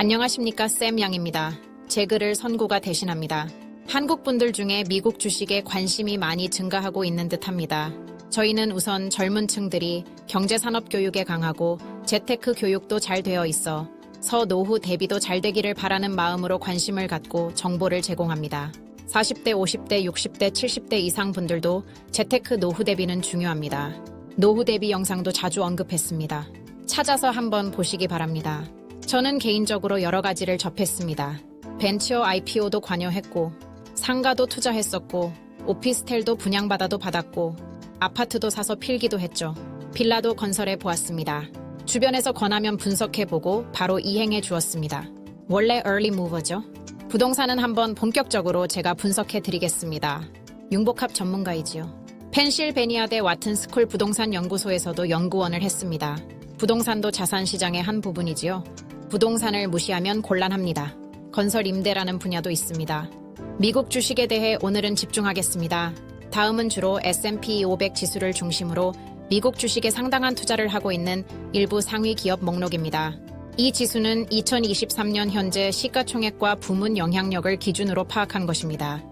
안녕하십니까 쌤 양입니다. 제 글을 선구가 대신합니다. 한국 분들 중에 미국 주식에 관심이 많이 증가하고 있는 듯합니다. 저희는 우선 젊은 층들이 경제산업 교육에 강하고 재테크 교육도 잘 되어 있어 서노후 대비도 잘 되기를 바라는 마음으로 관심을 갖고 정보를 제공합니다. 40대, 50대, 60대, 70대 이상 분들도 재테크 노후 대비는 중요합니다. 노후 대비 영상도 자주 언급했습니다. 찾아서 한번 보시기 바랍니다. 저는 개인적으로 여러 가지를 접했습니다. 벤처 IPO도 관여했고, 상가도 투자했었고, 오피스텔도 분양받아도 받았고, 아파트도 사서 필기도 했죠. 빌라도 건설해 보았습니다. 주변에서 권하면 분석해보고 바로 이행해 주었습니다. 원래 early mover죠. 부동산은 한번 본격적으로 제가 분석해 드리겠습니다. 융복합 전문가이지요. 펜실베니아대 와튼 스쿨 부동산 연구소에서도 연구원을 했습니다. 부동산도 자산 시장의 한 부분이지요. 부동산을 무시하면 곤란합니다. 건설 임대라는 분야도 있습니다. 미국 주식에 대해 오늘은 집중하겠습니다. 다음은 주로 S&P 500 지수를 중심으로 미국 주식에 상당한 투자를 하고 있는 일부 상위 기업 목록입니다. 이 지수는 2023년 현재 시가총액과 부문 영향력을 기준으로 파악한 것입니다.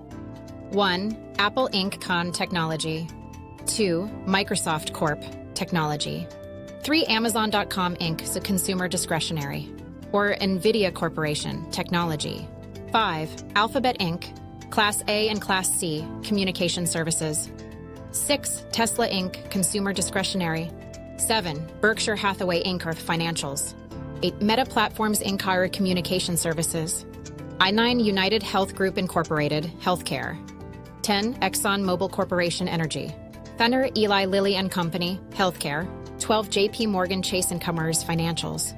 1. Apple Inc. Con Technology 2. Microsoft Corp. Technology 3. Amazon.com Inc. is a consumer discretionary or Nvidia Corporation Technology 5. Alphabet Inc. Class A and Class C Communication Services 6. Tesla Inc. Consumer Discretionary 7. Berkshire Hathaway Inc. or Financials 8. Meta Platforms Inc. are Communication Services I9 United Health Group Incorporated Healthcare 10. Exxon Mobil Corporation Energy. Fenner Eli Lilly and Company Healthcare. 12. JP Morgan Chase and Commerce Financials.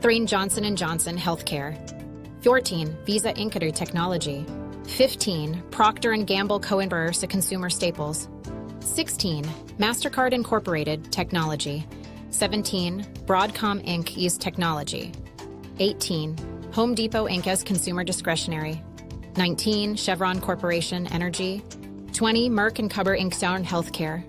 13. Johnson & Johnson Healthcare. 14. Visa Inc. Technology. 15. Procter & Gamble Co-Inverse Consumer Staples. 16. MasterCard Incorporated Technology. 17. Broadcom Inc. Use Technology. 18. Home Depot Inc. as Consumer Discretionary. 19. Chevron Corporation Energy. 20. Merck and Cubber Inc. Sound Healthcare.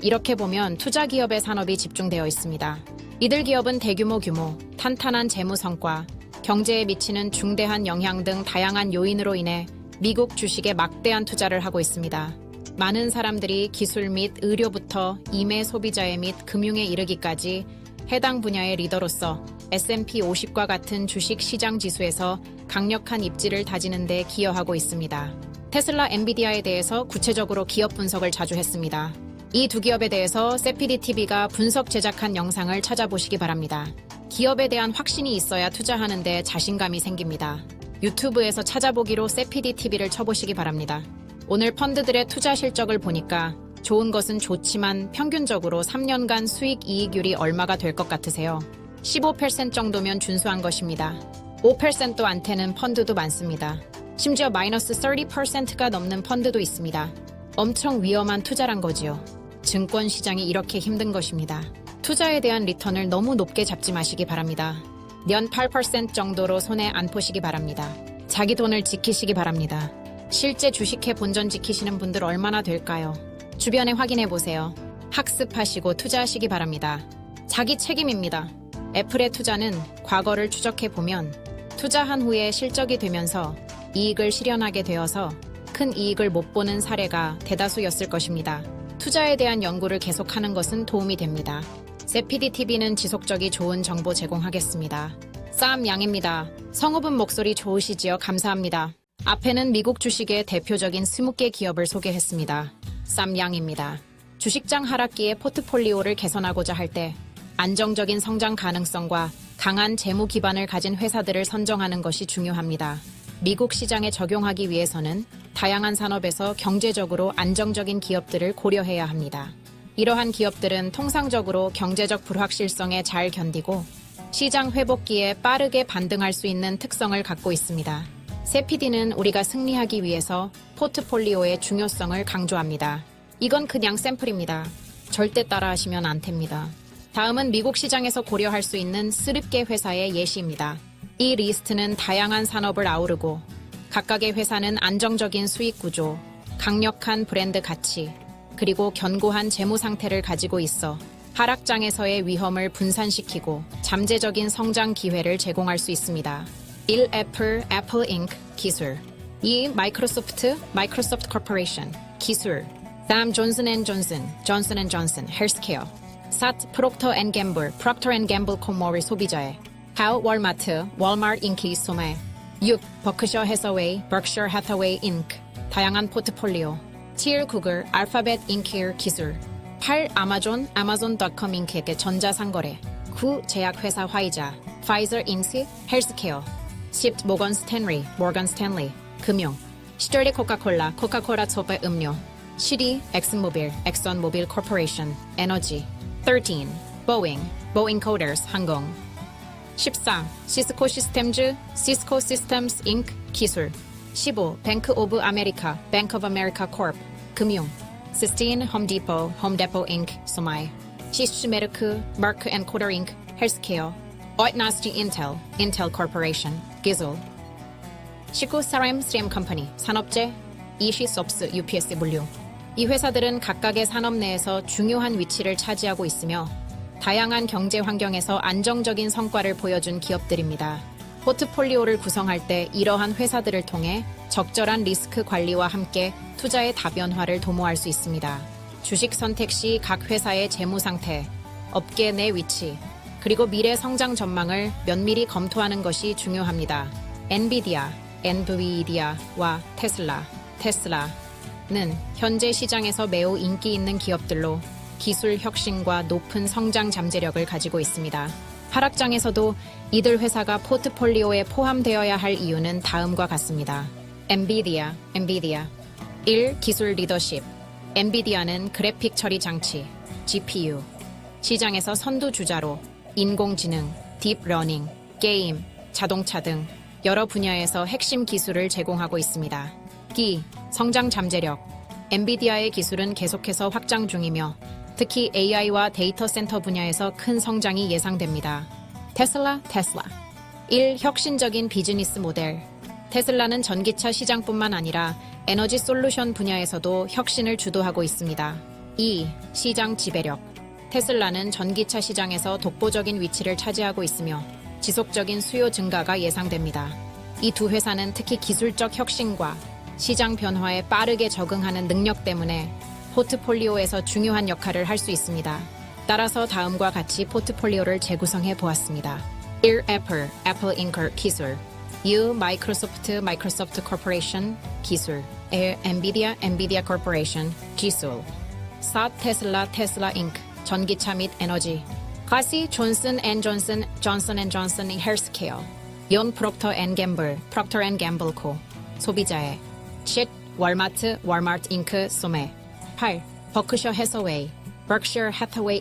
이렇게 보면 투자 기업의 산업이 집중되어 있습니다. 이들 기업은 대규모 규모, 탄탄한 재무 성과, 경제에 미치는 중대한 영향 등 다양한 요인으로 인해 미국 주식에 막대한 투자를 하고 있습니다. 많은 사람들이 기술 및 의료부터 임의 소비자의 및 금융에 이르기까지 해당 분야의 리더로서 S&P 50과 같은 주식 시장 지수에서 강력한 입지를 다지는 데 기여하고 있습니다. 테슬라 엔비디아에 대해서 구체적으로 기업 분석을 자주 했습니다. 이 두 기업에 대해서 세피디 TV가 분석 제작한 영상을 찾아보시기 바랍니다. 기업에 대한 확신이 있어야 투자하는데 자신감이 생깁니다. 유튜브에서 찾아보기로 세피디 TV를 쳐보시기 바랍니다. 오늘 펀드들의 투자 실적을 보니까 좋은 것은 좋지만 평균적으로 3년간 수익 이익률이 얼마가 될 것 같으세요? 15% 정도면 준수한 것입니다. 5%도 안 되는 펀드도 많습니다. 심지어 마이너스 30%가 넘는 펀드도 있습니다. 엄청 위험한 투자란 거지요. 증권 시장이 이렇게 힘든 것입니다. 투자에 대한 리턴을 너무 높게 잡지 마시기 바랍니다. 년8% 정도로 손에 안 포시기 바랍니다. 자기 돈을 지키시기 바랍니다. 실제 주식회 본전 지키시는 분들 얼마나 될까요? 주변에 확인해 보세요. 학습하시고 투자하시기 바랍니다. 자기 책임입니다. 애플의 투자는 과거를 추적해 보면 투자한 후에 실적이 되면서 이익을 실현하게 되어서 큰 이익을 못 보는 사례가 대다수였을 것입니다. 투자에 대한 연구를 계속하는 것은 도움이 됩니다. 세피디 TV는 지속적이 좋은 정보 제공하겠습니다. 쌈 양입니다. 성우분 목소리 좋으시지요? 감사합니다. 앞에는 미국 주식의 대표적인 20개 기업을 소개했습니다. 쌈 양입니다. 주식장 하락기에 포트폴리오를 개선하고자 할 때 안정적인 성장 가능성과 강한 재무 기반을 가진 회사들을 선정하는 것이 중요합니다. 미국 시장에 적용하기 위해서는 다양한 산업에서 경제적으로 안정적인 기업들을 고려해야 합니다. 이러한 기업들은 통상적으로 경제적 불확실성에 잘 견디고 시장 회복기에 빠르게 반등할 수 있는 특성을 갖고 있습니다. 세피디는 우리가 승리하기 위해서 포트폴리오의 중요성을 강조합니다. 이건 그냥 샘플입니다. 절대 따라하시면 안 됩니다. 다음은 미국 시장에서 고려할 수 있는 스립계 회사의 예시입니다. 이 리스트는 다양한 산업을 아우르고 각각의 회사는 안정적인 수익 구조, 강력한 브랜드 가치, 그리고 견고한 재무 상태를 가지고 있어 하락장에서의 위험을 분산시키고 잠재적인 성장 기회를 제공할 수 있습니다. 1. 애플, 애플 잉크 기술 2. 마이크로소프트, 마이크로소프트 코퍼레이션 기술 3. 존슨 앤 존슨, 존슨 앤 존슨 헬스케어 4. 프록터 앤 갬블, 프록터 앤 갬블 코모리 소비자의 하우 월마트, 월마트 잉크 소매 6. 버크셔 해서웨이, 버크셔 해서웨이 잉크 다양한 포트폴리오 7. 구글, 알파벳 잉크 기술 8. 아마존, 아마존.com 잉크에게 전자상거래 9. 제약회사 화이자, 파이저 인스, 헬스케어 10. 모건 스탠리, 모건 스탠리, 금융 11. 코카콜라, 코카콜라 초배 음료 12. 엑슨모빌, 엑선모빌 코퍼레이션, 에너지 13. 보잉, 보잉 코더스, 항공 14. 시스코 시스템즈, 시스코 시스템스 잉크 기술 15. 뱅크 오브 아메리카, 뱅크 오브 아메리카 콜 금융 16. 홈디포, 홈데포 잉크 소마이 시스 메르크, 마크 앤 코더 잉크 헬스케어 오이트나스티 인텔, 인텔 코퍼레이션 기술 19. 사람 스램 컴퍼니, 산업재, 이시섭스, UPS 물류. 이 회사들은 각각의 산업 내에서 중요한 위치를 차지하고 있으며 다양한 경제 환경에서 안정적인 성과를 보여준 기업들입니다. 포트폴리오를 구성할 때 이러한 회사들을 통해 적절한 리스크 관리와 함께 투자의 다변화를 도모할 수 있습니다. 주식 선택 시 각 회사의 재무 상태, 업계 내 위치, 그리고 미래 성장 전망을 면밀히 검토하는 것이 중요합니다. 엔비디아, 엔비디아와 테슬라, 테슬라는 현재 시장에서 매우 인기 있는 기업들로 기술 혁신과 높은 성장 잠재력을 가지고 있습니다. 하락장에서도 이들 회사가 포트폴리오에 포함되어야 할 이유는 다음과 같습니다. 엔비디아, 엔비디아 1. 기술 리더십 엔비디아는 그래픽 처리 장치, GPU, 시장에서 선두주자로 인공지능, 딥러닝, 게임, 자동차 등 여러 분야에서 핵심 기술을 제공하고 있습니다. 기, 성장 잠재력. 엔비디아의 기술은 계속해서 확장 중이며 특히 AI와 데이터 센터 분야에서 큰 성장이 예상됩니다. 테슬라, 테슬라. 1. 혁신적인 비즈니스 모델. 테슬라는 전기차 시장뿐만 아니라 에너지 솔루션 분야에서도 혁신을 주도하고 있습니다. 2. 시장 지배력. 테슬라는 전기차 시장에서 독보적인 위치를 차지하고 있으며 지속적인 수요 증가가 예상됩니다. 이 두 회사는 특히 기술적 혁신과 시장 변화에 빠르게 적응하는 능력 때문에 포트폴리오에서 중요한 역할을 할 수 있습니다. 따라서 다음과 같이 포트폴리오를 재구성해 보았습니다. 1. 애플, 애플 잉커 기술 2. 마이크로소프트, 마이크로소프트 코퍼레이션 기술 1. 엔비디아, 엔비디아 코퍼레이션 기술 4. 테슬라, 테슬라 잉크 전기차 및 에너지 가시 존슨 앤 존슨, 존슨 앤 존슨 헬스케어 연 프록터 앤 갬블, 프록터 앤 갬블 코 소비자의 7. 월마트, 월마트 잉크 소매 8. 버크셔 해서웨이,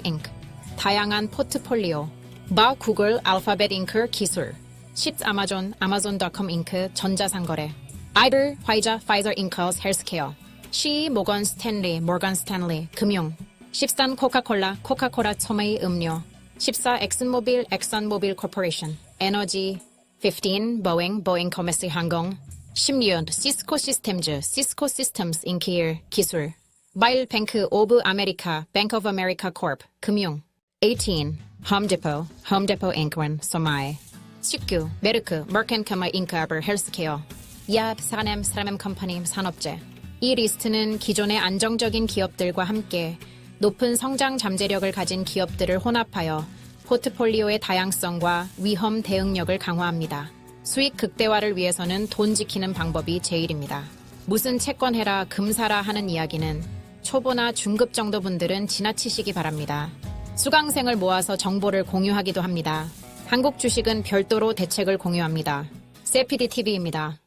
잉크 다양한 포트폴리오 바 구글 알파벳 잉크 기술 10. 아마존, 아마존.com 잉크 전자상거래 아이들, 화이자, 파이저 잉크 헬스케어 시, 모건 스탠리, 모건 스탠리 금융 13. 코카콜라, 코카콜라 소매의 음료 14. 엑슨모빌, 엑선모빌 코퍼레이션 에너지 15. 보잉, 보잉 커머스 항공 16. 시스코 시스템즈, 시스코 시스템스 인키일 기술 바일 뱅크 오브 아메리카, 뱅크 오브 아메리카 콜프 금융 18. 홈디포, 홈디포 잉크원 소마이 19. 메르크, 머켄카마 잉크아버 헬스케어 얍, 사넴, 사람 컴퍼니 산업재 이 리스트는 기존의 안정적인 기업들과 함께 높은 성장 잠재력을 가진 기업들을 혼합하여 포트폴리오의 다양성과 위험 대응력을 강화합니다. 수익 극대화를 위해서는 돈 지키는 방법이 제일입니다. 무슨 채권 해라, 금 사라 하는 이야기는 초보나 중급 정도 분들은 지나치시기 바랍니다. 수강생을 모아서 정보를 공유하기도 합니다. 한국 주식은 별도로 대책을 공유합니다. 세피디 TV입니다.